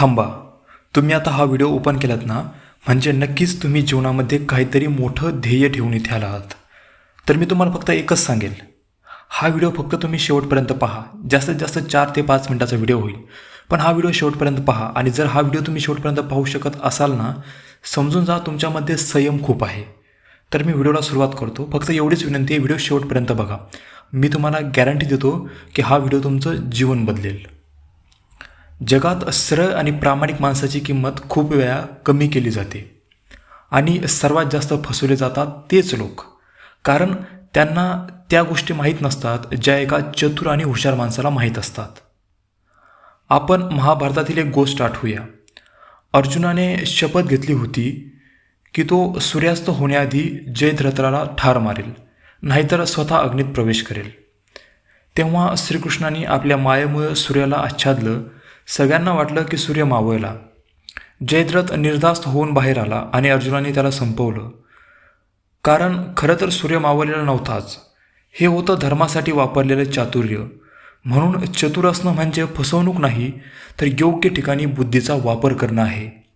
थांबा. तुम्ही आता हा व्हिडिओ ओपन केलात ना म्हणजे नक्कीच तुम्ही जीवनामध्ये काहीतरी मोठं ध्येय ठेवून इथे आला आहात. तर मी तुम्हाला फक्त एकच सांगेल. हा व्हिडिओ फक्त तुम्ही शेवटपर्यंत पहा. जास्तीत जास्त चार ते पाच मिनिटाचा व्हिडिओ होईल. पण हा व्हिडिओ शेवटपर्यंत पहा आणि जर हा व्हिडिओ तुम्ही शेवटपर्यंत पाहू शकत असाल ना समजून जा तुमच्यामध्ये संयम खूप आहे. तर मी व्हिडिओला सुरुवात करतो. फक्त एवढीच विनंती आहे व्हिडिओ शेवटपर्यंत बघा. मी तुम्हाला गॅरंटी देतो की हा व्हिडिओ तुमचं जीवन बदलेल. जगात सरळ आणि प्रामाणिक माणसाची किंमत खूप वेळा कमी केली जाते. आणि सर्वात जास्त फसवले जातात तेच लोक. कारण त्यांना त्या गोष्टी माहीत नसतात ज्या एका चतुर आणि हुशार माणसाला माहीत असतात. आपण महाभारतातील एक गोष्ट आठवूया. अर्जुनाने शपथ घेतली होती की तो सूर्यास्त होण्याआधी जयद्रथाला ठार मारेल नाहीतर स्वतः अग्नीत प्रवेश करेल. तेव्हा श्रीकृष्णाने आपल्या मायेमुळे सूर्याला आच्छादलं सगळ्यांना वाटलं की सूर्य मावळला. जयद्रथ निर्धास्त होऊन बाहेर आला आणि अर्जुनाने त्याला संपवलं. कारण खरं तर सूर्य मावळलेला नव्हताच. हे होतं धर्मासाठी वापरलेलं चातुर्य. म्हणून चतुर असणं म्हणजे फसवणूक नाही तर योग्य ठिकाणी बुद्धीचा वापर करणं आहे.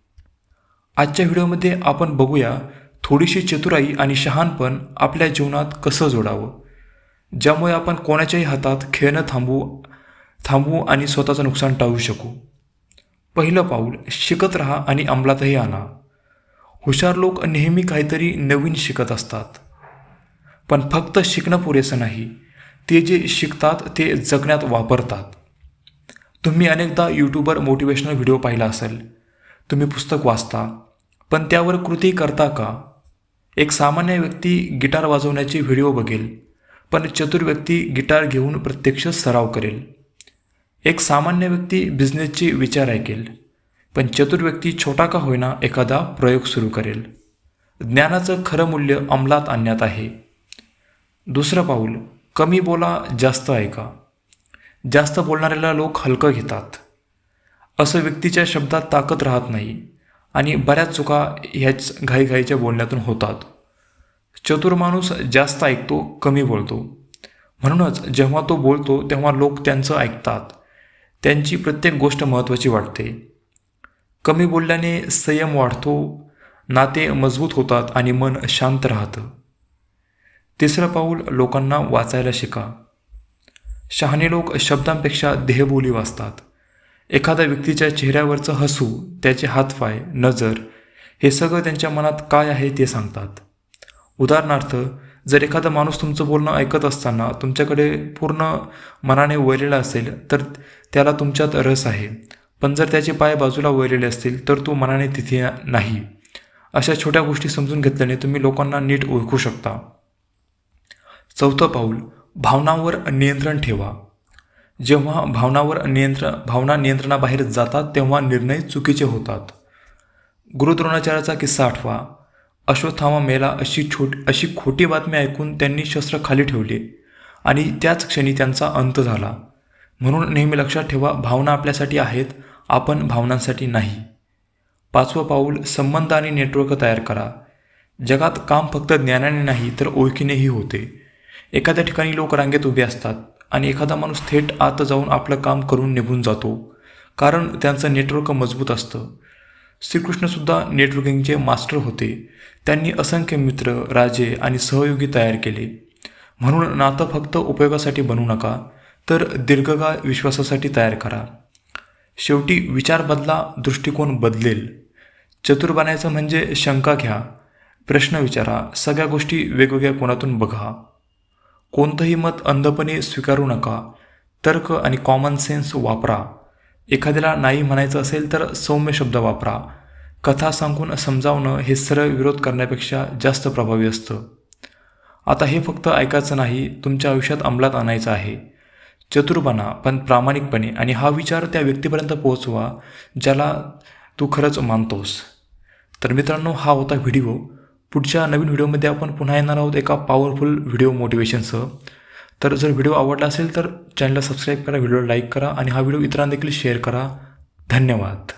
आजच्या व्हिडिओमध्ये आपण बघूया थोडीशी चतुराई आणि शहाणपण आपल्या जीवनात कसं जोडावं. ज्यामुळे आपण कोणाच्याही हातात खेळणं थांबवू थांबवू आणि स्वतःचं नुकसान टाळू शकू. पहिलं पाऊल शिकत राहा आणि अंमलातही आणा. हुशार लोक नेहमी काहीतरी नवीन शिकत असतात. पण फक्त शिकणं पुरेसं नाही. ते जे शिकतात ते जगण्यात वापरतात. तुम्ही अनेकदा यूट्यूबवर मोटिवेशनल व्हिडिओ पाहिला असेल. तुम्ही पुस्तक वाचता पण त्यावर कृती करता का? एक सामान्य व्यक्ती गिटार वाजवण्याचे व्हिडिओ बघेल पण चतुर व्यक्ती गिटार घेऊन प्रत्यक्ष सराव करेल. एक सामान्य व्यक्ती बिझनेसचे विचार ऐकेल पण चतुर व्यक्ती छोटा का होईना एखादा प्रयोग सुरू करेल. ज्ञानाचं खरं मूल्य अंमलात आणण्यात आहे. दुसरं पाऊल कमी बोला जास्त ऐका. जास्त बोलणाऱ्याला लोक हलकं घेतात. असं व्यक्तीच्या शब्दात ताकद राहत नाही आणि बऱ्याच चुका ह्याच घाईघाईच्या बोलण्यातून होतात. चतुर माणूस जास्त ऐकतो कमी बोलतो. म्हणूनच जेव्हा तो बोलतो तेव्हा लोक त्यांचं ऐकतात. त्यांची प्रत्येक गोष्ट महत्त्वाची वाटते. कमी बोलल्याने संयम वाढतो नाते मजबूत होतात आणि मन शांत राहतं. तिसरं पाऊल लोकांना वाचायला शिका. शहाणे लोक शब्दांपेक्षा देहबोली वाचतात. एखाद्या व्यक्तीच्या चेहऱ्यावरचं हसू त्याचे हातपाय नजर हे सगळं त्यांच्या मनात काय आहे ते सांगतात. उदाहरणार्थ जर एखादा माणूस तुमचं बोलणं ऐकत असताना तुमच्याकडे पूर्ण मनाने वळलेला असेल तर त्याला तुमच्यात रस आहे. पण जर त्याचे पाय बाजूला वळलेले असतील तर तो मनाने तिथे नाही. अशा छोट्या गोष्टी समजून घेतल्याने तुम्ही लोकांना नीट ओळखू शकता. चौथं पाऊल भावनांवर नियंत्रण ठेवा. जेव्हा भावनावर नियंत्रण भावना नियंत्रणाबाहेर जातात तेव्हा निर्णय चुकीचे होतात. गुरुद्रोणाचार्याचा किस्सा आठवा. अश्वत्थामा मेला अशी छोट अशी खोटी बातमी ऐकून त्यांनी शस्त्र खाली ठेवले आणि त्याच क्षणी त्यांचा अंत झाला. म्हणून नेहमी लक्षात ठेवा भावना आपल्यासाठी आहेत आपण भावनांसाठी नाही. पाचवं पाऊल संबंध आणि नेटवर्क तयार करा. जगात काम फक्त ज्ञानाने नाही तर ओळखीनेही होते. एखाद्या ठिकाणी लोक रांगेत उभे असतात आणि एखादा माणूस थेट आत जाऊन आपलं काम करून निघून जातो कारण त्यांचं नेटवर्क मजबूत असतं. श्रीकृष्णसुद्धा नेटवर्किंगचे मास्टर होते. त्यांनी असंख्य मित्र राजे आणि सहयोगी तयार केले. म्हणून नातं फक्त उपयोगासाठी बनू नका. तर दीर्घकाळ विश्वासासाठी तयार करा. शेवटी विचार बदला दृष्टिकोन बदलेल. चतुर बनायचं म्हणजे शंका घ्या प्रश्न विचारा सगळ्या गोष्टी वेगवेगळ्या कोणातून बघा. कोणतंही मत अंधपणे स्वीकारू नका तर्क आणि कॉमन सेन्स वापरा. एखाद्याला नाही म्हणायचं असेल तर सौम्य शब्द वापरा. कथा सांगून समजावणं हे सरळ विरोध करण्यापेक्षा जास्त प्रभावी असतं. आता हे फक्त ऐकायचं नाही तुमच्या आयुष्यात अंमलात आणायचं आहे. चतुरपणा पण प्रामाणिकपणे आणि हा विचार त्या व्यक्तीपर्यंत पोहोचवा ज्याला तू खरंच मानतोस. तर मित्रांनो हा होता व्हिडिओ. पुढच्या नवीन व्हिडिओमध्ये आपण पुन्हा येणार आहोत एका पॉवरफुल व्हिडिओ मोटिवेशनसह तर जर व्हिडिओ आवडला असेल तर चॅनलला सबस्क्राईब करा व्हिडिओला लाईक करा आणि हा व्हिडिओ इतरांदेखील शेअर करा. धन्यवाद.